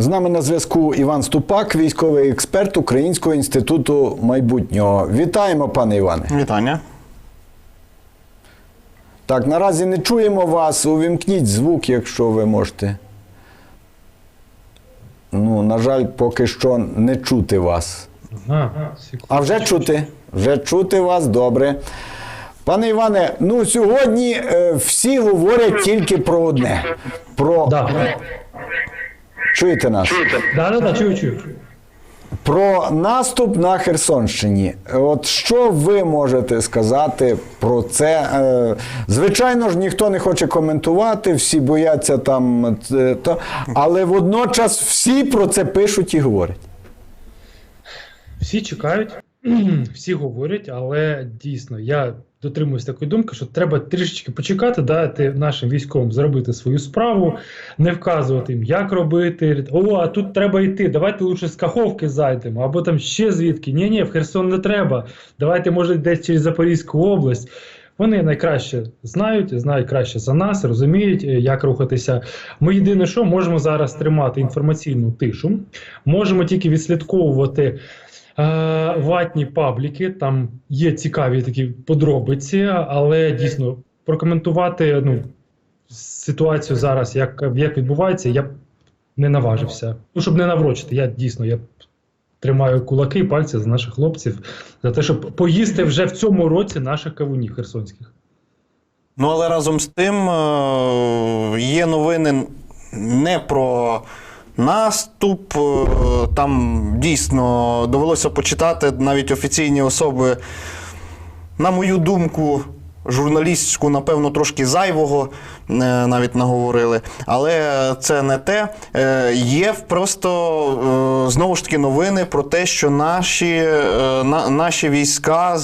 З нами на зв'язку Іван Ступак, військовий експерт Українського інституту майбутнього. Вітаємо, пане Іване. Вітання. Так, наразі не чуємо вас. Увімкніть звук, якщо ви можете. Ну, на жаль, поки що не чути вас. Ага. А вже чути? Вже чути вас добре. Пане Іване, ну сьогодні е, всі говорять тільки про одне. Про Да. Чуєте нас? Да, да, да, чую, чую. Про наступ на Херсонщині. От що ви можете сказати про це? Е, Звичайно ж, ніхто не хоче коментувати, всі бояться там, е, то, але водночас всі про це пишуть і говорять. Всі чекають, всі говорять, але дійсно я дотримуюсь такої думки, що треба трішечки почекати, дати нашим військовим зробити свою справу, не вказувати їм, як робити. О, а тут треба йти. Давайте лучше з Каховки зайдемо, або там ще звідки. Ні, ні, в Херсон не треба. Давайте, може, десь через Запорізьку область. Вони найкраще знають, знають краще за нас, розуміють, е, як рухатися. Ми єдине, що можемо зараз тримати інформаційну тишу, можемо тільки відслідковувати ватні пабліки. Там є цікаві такі подробиці, але дійсно прокоментувати ну, ситуацію зараз, як, як відбувається, я б не наважився. Ну, щоб не наврочити, я дійсно я тримаю кулаки і пальці за наших хлопців за те, щоб поїсти вже в цьому році наших кавунів херсонських. Ну, але разом з тим е, є новини не про наступ. е, Там дійсно довелося почитати навіть офіційні особи, на мою думку, журналістську, напевно, трошки зайвого е, навіть наговорили. Але це не те. Е, Є просто знову ж таки новини про те, що наші, наші війська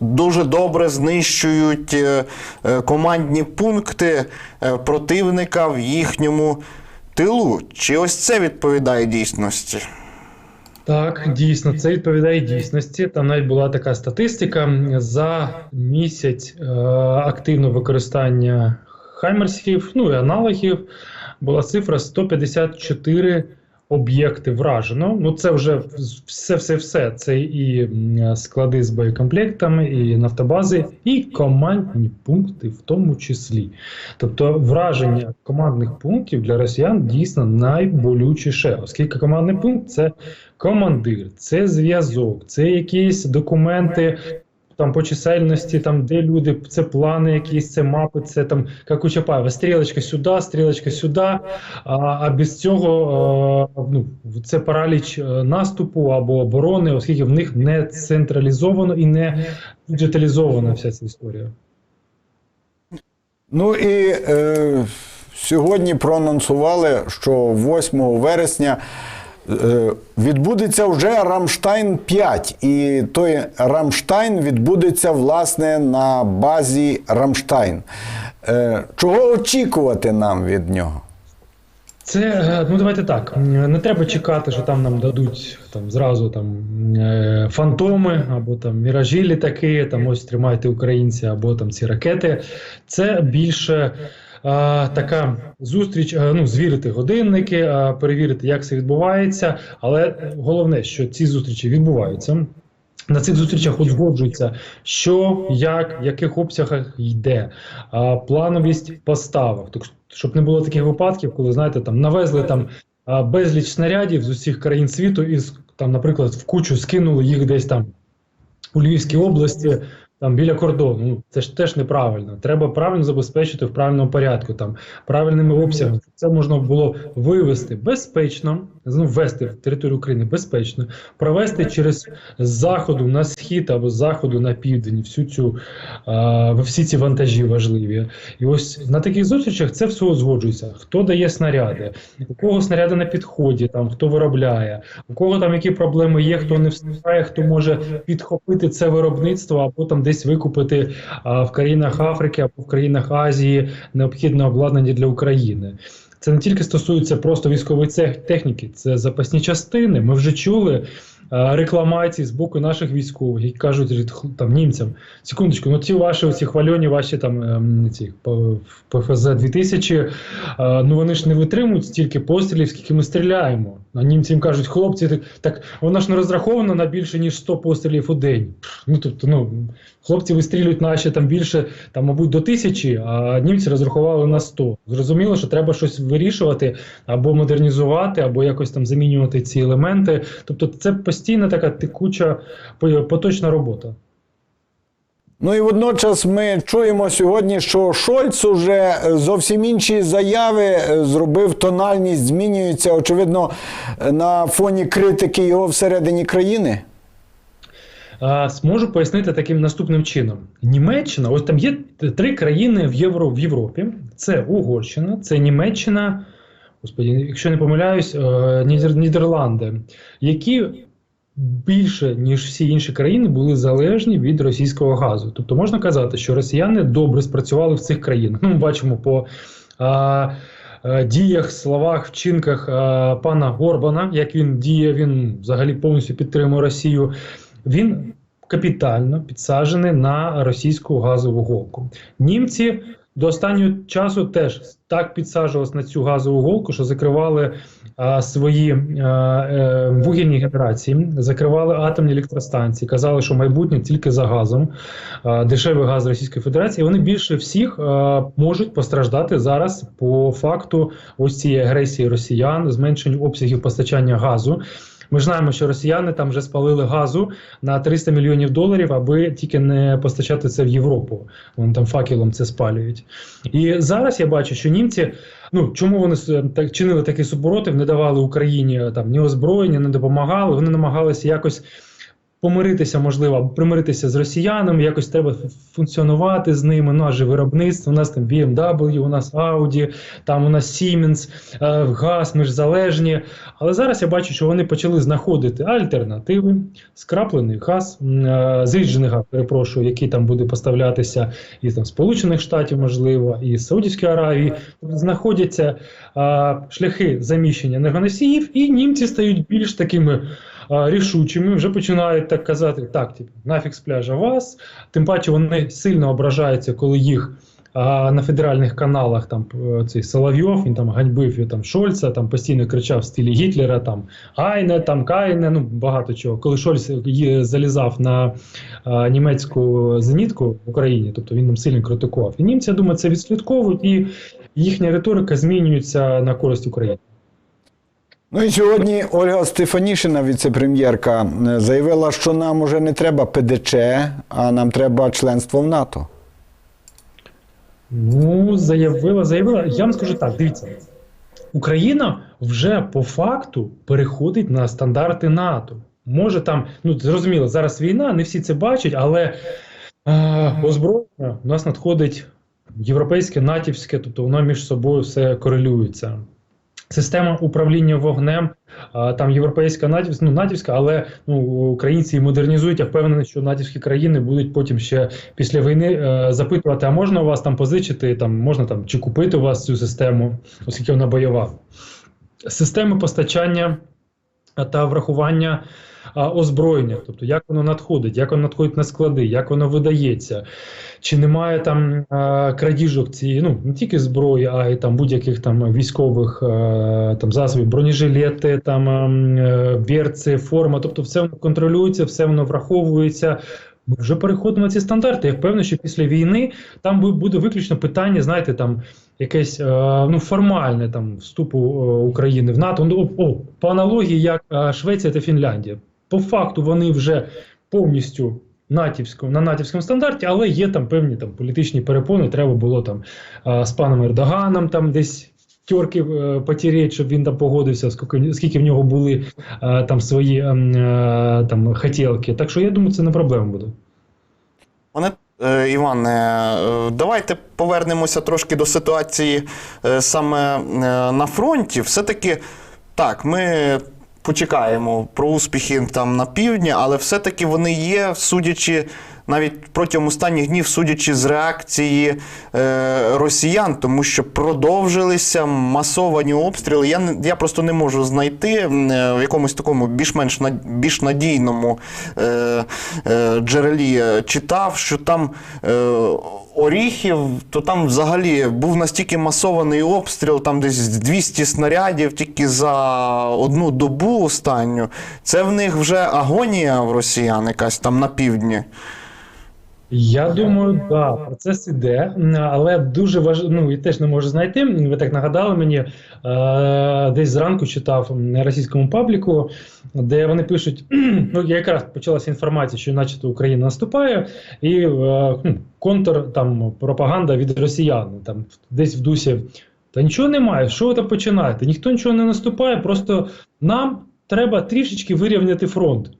дуже добре знищують командні пункти противника в їхньому тилу. Чи ось це відповідає дійсності? Так, дійсно, це відповідає дійсності. Там навіть була така статистика за місяць е, активного використання хаймерсів, ну і аналогів. Була цифра 154 об'єкти вражено. Ну це вже все, все, все. Це і склади з боєкомплектами, і нафтобази, і командні пункти, в тому числі. Тобто враження командних пунктів для росіян дійсно найболючіше, оскільки командний пункт це командир, це зв'язок, це якісь документи. Там по чисельності, там де люди, це плани якісь, це мапи, це там як у Чапаєва, стрілочка сюди, стрілочка сюди. А, а без цього а, ну, це параліч е, наступу або оборони, оскільки в них не централізовано і не діджиталізована вся ця історія. Ну і е, сьогодні проанонсували, що 8 вересня відбудеться вже Рамштайн 5. І той Рамштайн відбудеться власне на базі Рамштайн. Е, чого очікувати нам від нього? Це е, ну давайте так. Не треба чекати, що там нам дадуть там зразу там е, фантоми або там міражі літаки, там ось тримайте українці, або там ці ракети. Це більше е, така зустріч, е, ну звірити годинники, перевірити, як це відбувається. Але головне, що ці зустрічі відбуваються. На цих зустрічах узгоджується, що, як, в яких обсягах йде, а, плановість поставок. Так, щоб не було таких випадків, коли знаєте, там навезли там безліч снарядів з усіх країн світу, і там, наприклад, в кучу скинули їх десь там у Львівській області, там біля кордону. Ну це ж теж неправильно. Треба правильно забезпечити в правильному порядку, там правильними обсягами. Це можна було вивести безпечно, ввести в територію України безпечно, провести через заходу на схід або заходу на південь всю цю а, всі ці вантажі важливі. І ось на таких зустрічах це все узгоджується. Хто дає снаряди, у кого снаряди на підході, там хто виробляє, у кого там які проблеми є, хто не встигає, хто може підхопити це виробництво або там десь викупити а, в країнах Африки або в країнах Азії необхідне обладнання для України. Це не тільки стосується просто військової техніки, це запасні частини. Ми вже чули рекламації з боку наших військових, які кажуть «Хл- там німцям, секундочку, ну ці ваші ці хвальоні, ваші там ем, ці ПФЗ 2000, е, ну вони ж не витримують стільки пострілів, скільки ми стріляємо. А німці їм кажуть, хлопці, так, так вона ж не розрахована на більше ніж 100 пострілів у день. Ну тобто, ну хлопці вистрілюють наші там більше, там, мабуть, до тисячі, а німці розрахували на 100. Зрозуміло, що треба щось вирішувати або модернізувати, або якось там замінювати ці елементи. Тобто, це постійна така текуча по- поточна робота. Ну і водночас ми чуємо сьогодні, що Шольц уже е, зовсім інші заяви е, зробив, тональність змінюється, очевидно, е, на фоні критики його всередині країни. Зможу пояснити таким наступним чином: Німеччина, ось там є три країни в Євро в Європі: це Угорщина, це Німеччина, господі, якщо не помиляюсь, Нідер- Нідерланди, які більше ніж всі інші країни були залежні від російського газу. Тобто можна казати, що росіяни добре спрацювали в цих країнах. Ну, ми бачимо по. А, е, Діях, словах, вчинках е, пана Горбана, як він діє, він взагалі повністю підтримує Росію. Він капітально підсаджений на російську газову голку. Німці до останнього часу теж так підсаджувалися на цю газову голку, що закривали а, свої а, е, вугільні генерації, закривали атомні електростанції, казали, що майбутнє тільки за газом, а, дешевий газ Російської Федерації. Вони більше всіх а, можуть постраждати зараз по факту ось цієї агресії росіян, зменшенню обсягів постачання газу. Ми знаємо, що росіяни там вже спалили газу на 300 мільйонів доларів, аби тільки не постачати це в Європу. Вони там факелом це спалюють. І зараз я бачу, що німці. Ну чому вони так чинили такий супротив, не давали Україні е, там ні озброєння, не допомагали. Вони намагалися якось помиритися, можливо, примиритися з росіянами. Якось треба функціонувати з ними. Ну аже виробництво. У нас там BMW, у нас Audi, там у нас Siemens, е, газ. Ми ж залежні. Але зараз я бачу, що вони почали знаходити альтернативи, скраплений газ, е, зріджений газ, перепрошую, який там буде поставлятися із там Сполучених Штатів, можливо, і з Саудівської Аравії. Тобто знаходяться шляхи заміщення енергоносіїв, і німці стають більш такими. Рішучими вже починають так казати: так, типу, нафіг з пляжа вас. Тим паче вони сильно ображаються, коли їх а на федеральних каналах там е, цей Соловйов, він там ганьбив там Шольца, там постійно кричав в стилі Гітлера, там Айне, там Кайне, ну багато чого. Коли Шольц залізав на а, німецьку зенітку в Україні, тобто він нам сильно критикував. І німці, я думаю, це відслідковують, і їхня риторика змінюється на користь України. Ну і сьогодні Ольга Стефанішина, віце-прем'єрка, е, заявила, що нам уже не треба ПДЧ, а нам треба членство в НАТО. Ну, заявила, заявила. Я вам скажу так: дивіться, Україна вже по факту переходить на стандарти НАТО. Може там, ну зрозуміло, зараз війна, не всі це бачать, але е, озброєння у нас надходить європейське, натівське, тобто воно між собою все корелюється. Система управління вогнем, там європейська натівська, ну натівська, але ну, українці її модернізують. Я впевнений, що натівські країни будуть потім ще після війни е, запитувати, а можна у вас там позичити, там можна там чи купити у вас цю систему, оскільки вона бойова. Системи постачання та врахування а, озброєння, тобто як воно надходить, як воно надходить на склади, як воно видається, чи немає там а, крадіжок цієї, ну не тільки зброї, а й там будь-яких там військових а, там засобів, бронежилети, там ем, е, форма, тобто все воно контролюється, все воно враховується. Ми вже переходимо на ці стандарти. Я впевнений, що після війни там буде виключно питання, знаєте, там якесь е, ну формальне там вступу е, України в НАТО. Ну, о, по аналогії, як е, Швеція та Фінляндія. По факту вони вже повністю натівському на натівському стандарті, але є там певні там політичні перепони. Треба було там з паном Ердоганом там десь. Тьорки е, потереть, щоб він там погодився, скільки, скільки в нього були е, там свої ем, е, там хотілки. Так що я думаю, це не проблема буде. Пане е, Іване, е, давайте повернемося трошки до ситуації саме на фронті. Все-таки так, ми почекаємо про успіхи там на півдні, але все-таки вони є, судячи навіть протягом останніх днів, судячи з реакції е, росіян, тому що продовжилися масовані обстріли. Я, я просто не можу знайти е, в якомусь такому більш-менш більш надійному е, е, джерелі е, читав, що там е, Оріхів, то там взагалі був настільки масований обстріл, там десь 200 снарядів тільки за одну добу останню. Це в них вже агонія в росіян якась там на півдні. Я думаю, да, процес іде, але дуже важливо, ну, і теж не можу знайти. Ви так нагадали мені, е, десь зранку читав на російському пабліку, де вони пишуть: ну, якраз почалася інформація, що начебто Україна наступає, і е, ну, контр там пропаганда від росіян, там десь в дусі. Та нічого немає, що ви там починаєте? Ніхто нічого не наступає, просто нам треба трішечки вирівняти фронт.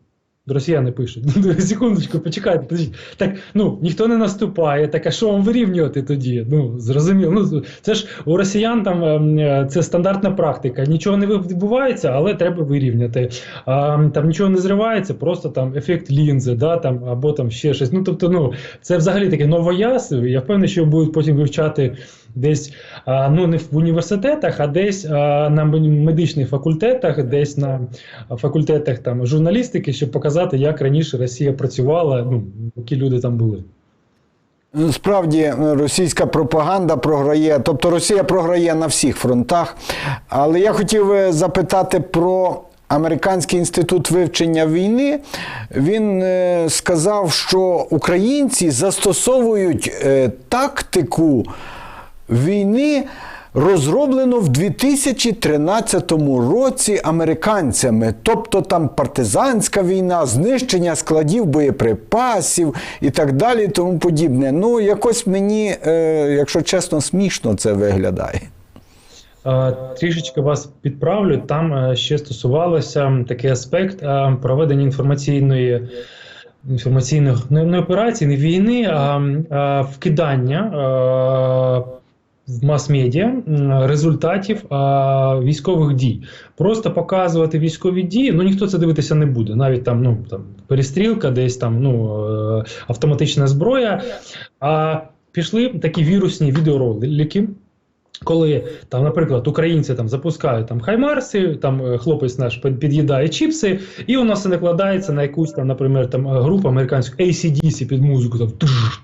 Росіяни пишуть. Секундочку, почекайте. подождіть. Так, ну ніхто не наступає. Так а що вам вирівнювати тоді? Ну зрозуміло. Ну це ж у росіян там ем, це стандартна практика. Нічого не відбувається, але треба вирівняти. А, там нічого не зривається, просто там ефект лінзи, да там або там ще щось. Ну тобто, ну це взагалі таке новояз. Я впевнений, що будуть потім вивчати десь ну не в університетах, а десь на медичних факультетах, десь на факультетах там журналістики, щоб показати, як раніше Росія працювала, ну які люди там були. Справді російська пропаганда програє, тобто Росія програє на всіх фронтах. Але я хотів е, запитати про Американський інститут вивчення війни. Він е, сказав, що українці застосовують е, тактику війни. Розроблено в 2013 році американцями, тобто там партизанська війна, знищення складів боєприпасів і так далі, тому подібне. Ну, якось мені, е, якщо чесно, смішно це виглядає. Е, Трішечки вас підправлю. Там е, ще стосувалося такий аспект проведення інформаційної. Інформаційних не, не операцій, не війни, а, а вкидання е, в мас-медіа результатів а, військових дій. Просто показувати військові дії, ну ніхто це дивитися не буде. Навіть там, ну там перестрілка, десь там ну е, автоматична зброя. А пішли такі вірусні відеоролики. Коли там, наприклад, українці там запускають там хаймарси, там е, хлопець наш під'їдає чіпси, і воно все накладається на якусь там, наприклад, там е, групу американську ACDC під музику, там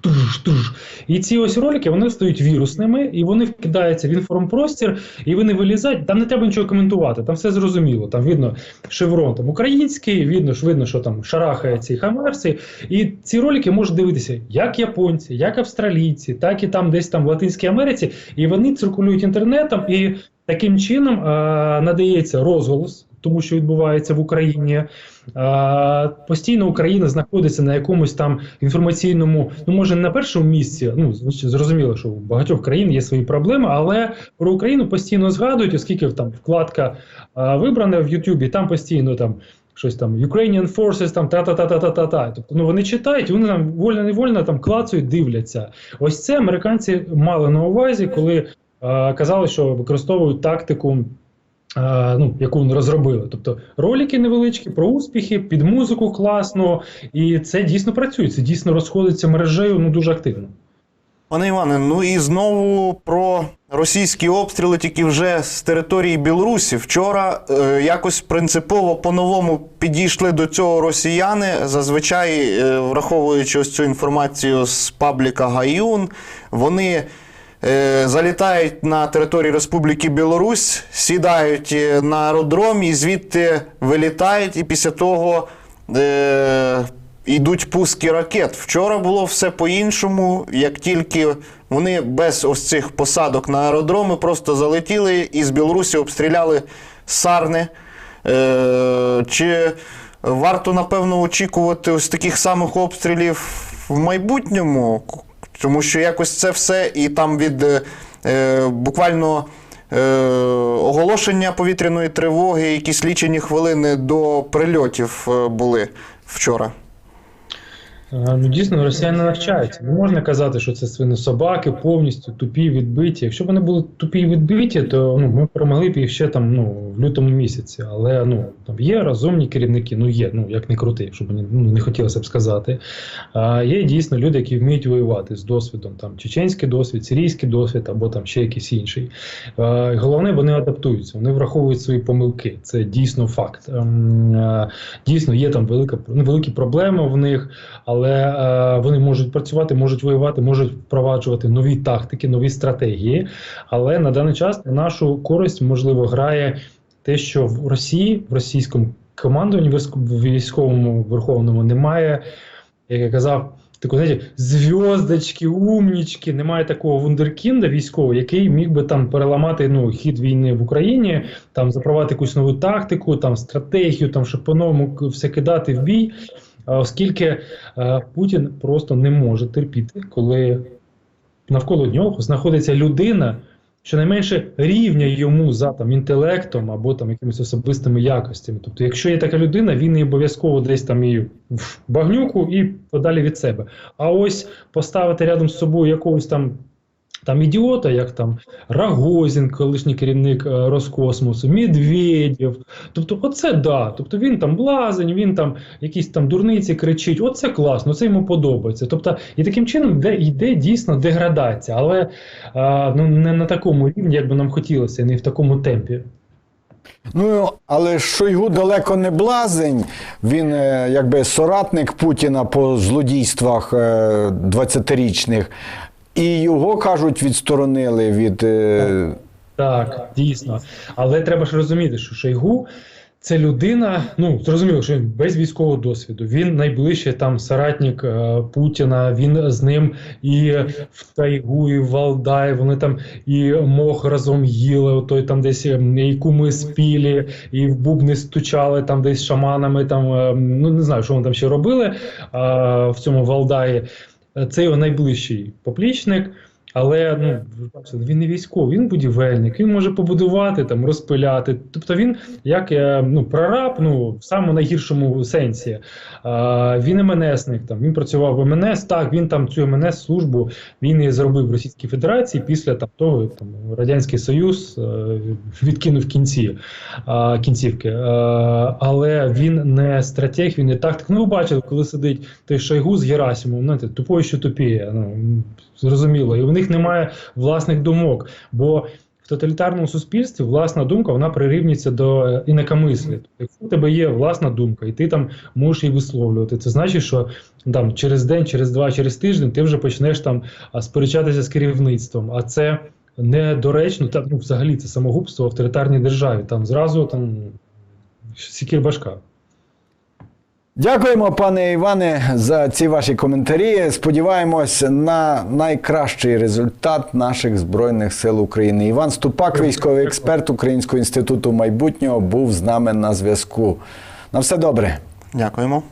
туж, туж. І ці ось ролики вони стають вірусними, і вони вкидаються в інформпростір, і вони вилізають. Там не треба нічого коментувати, там все зрозуміло. Там видно шеврон там український, видно, видно, що там шарахає ці хаймарси. І ці ролики можуть дивитися як японці, як австралійці, так і там десь там в Латинській Америці, і вони циркулюють інтернетом, і таким чином е, надається розголос. Тому що відбувається в Україні, Е, постійно Україна знаходиться на якомусь там інформаційному, ну може на першому місці. Ну зрозуміло, що у багатьох країн є свої проблеми, але про Україну постійно згадують, оскільки там вкладка е, вибрана в Ютубі, там постійно там щось там Ukrainian Forces, там та-та-та-та-та-та. Тобто ну вони читають, вони там вольно-невольно там клацають, дивляться. Ось це американці мали на увазі, коли казали, що використовують тактику. Ну, яку розробили, тобто ролики невеличкі про успіхи, під музику класно, і це дійсно працює. Це дійсно розходиться мережею ну дуже активно. Пане Іване, ну і знову про російські обстріли, тільки вже з території Білорусі. Вчора е, якось принципово по-новому підійшли до цього росіяни. Зазвичай, е, враховуючи ось цю інформацію з пабліка Гаюн, вони залітають на територію Республіки Білорусь, сідають е, на аеродромі, звідти вилітають, і після того. Е, Йдуть пуски ракет. Вчора було все по-іншому. Як тільки вони без ось цих посадок на аеродроми просто залетіли і з Білорусі обстріляли сарни. Е, чи варто, напевно, очікувати ось таких самих обстрілів в майбутньому? Тому що якось це все і там від е, е, буквально е, оголошення повітряної тривоги, якісь лічені хвилини до прильотів е, були вчора. Ну, дійсно, росіяни навчаються. Не можна казати, що це свинособаки повністю тупі, відбиті. Якщо вони були тупі відбиті, то ну, ми перемогли б їх ще там ну, в лютому місяці. Але ну, там є розумні керівники, ну є, ну як не крути, якщо б мені ну, не хотілося б сказати. А є дійсно люди, які вміють воювати з досвідом, там чеченський досвід, сирійський досвід або там ще якийсь інший. Е, Головне, вони адаптуються, вони враховують свої помилки. Це дійсно факт. Ем, е, Дійсно, є там велика ну, великі проблеми в них, але е, вони можуть працювати, можуть воювати, можуть впроваджувати нові тактики, нові стратегії. Але на даний час на нашу користь можливо грає те, що в Росії, в російському командуванні військовому верховному немає, як я казав. Такої, знаєте, зв'язочки, умнічки, немає такого вундеркінда військового, який міг би там переламати ну, хід війни в Україні, там запровадити якусь нову тактику, там стратегію, там щоб по-новому все кидати в бій. Оскільки е, Путін просто не може терпіти, коли навколо нього знаходиться людина, щонайменше рівня йому за там інтелектом або там якимись особистими якостями. Тобто, якщо є така людина, він її обов'язково десь там її в багнюку і подалі від себе. А ось поставити рядом з собою якогось там. Там ідіота, як там Рагозін, колишній керівник е, Роскосмосу, Медведєв. Тобто, оце да. Тобто він там блазень, він там якісь там дурниці кричить. Оце класно, це йому подобається. Тобто, і таким чином йде, йде дійсно деградація, але а, ну, не на такому рівні, як би нам хотілося, не в такому темпі. Ну, але Шойгу далеко не блазень. Він е, якби соратник Путіна по злодійствах е, 20-річних. І його, кажуть, відсторонили від. е, Так, дійсно. Але треба ж розуміти, що Шойгу це людина, ну зрозуміло, що він без військового досвіду. Він найближчий там соратник е, Путіна. Він з ним і в Тайгу, і в Валдай. Вони там і мох разом їли. Той там десь е, і куми спілі, і в бубни стучали там десь шаманами. Там е, ну не знаю, що вони там ще робили е, в цьому Валдаї. Це його найближчий поплічник. Але ну він не військовий, він будівельник, він може побудувати там, розпиляти. Тобто він як е, ну прораб, ну в самому найгіршому сенсі. А, він МНСник, там він працював в МНС. Так, він там цю МНС службу він і зробив в Російській Федерації після там того там радянський Союз е, відкинув кінці а, кінцівки. Е, але він не стратег, він не тактик. Ну, ви бачили, коли сидить той Шойгу з Герасимом, знаєте, тупою, що тупіє. Ну зрозуміло, і в них немає власних думок. Бо в тоталітарному суспільстві власна думка вона прирівнюється до е, інакомислі. Якщо у тебе є власна думка, і ти там можеш її висловлювати, це значить, що там через день, через два, через тиждень ти вже почнеш там сперечатися з керівництвом. А це недоречно, та ну, взагалі це самогубство в авторитарній державі. Там зразу там сікір башка. Дякуємо, пане Іване, за ці ваші коментарі. Сподіваємось на найкращий результат наших Збройних сил України. Іван Ступак, військовий експерт Українського інституту майбутнього, був з нами на зв'язку. На все добре. Дякуємо.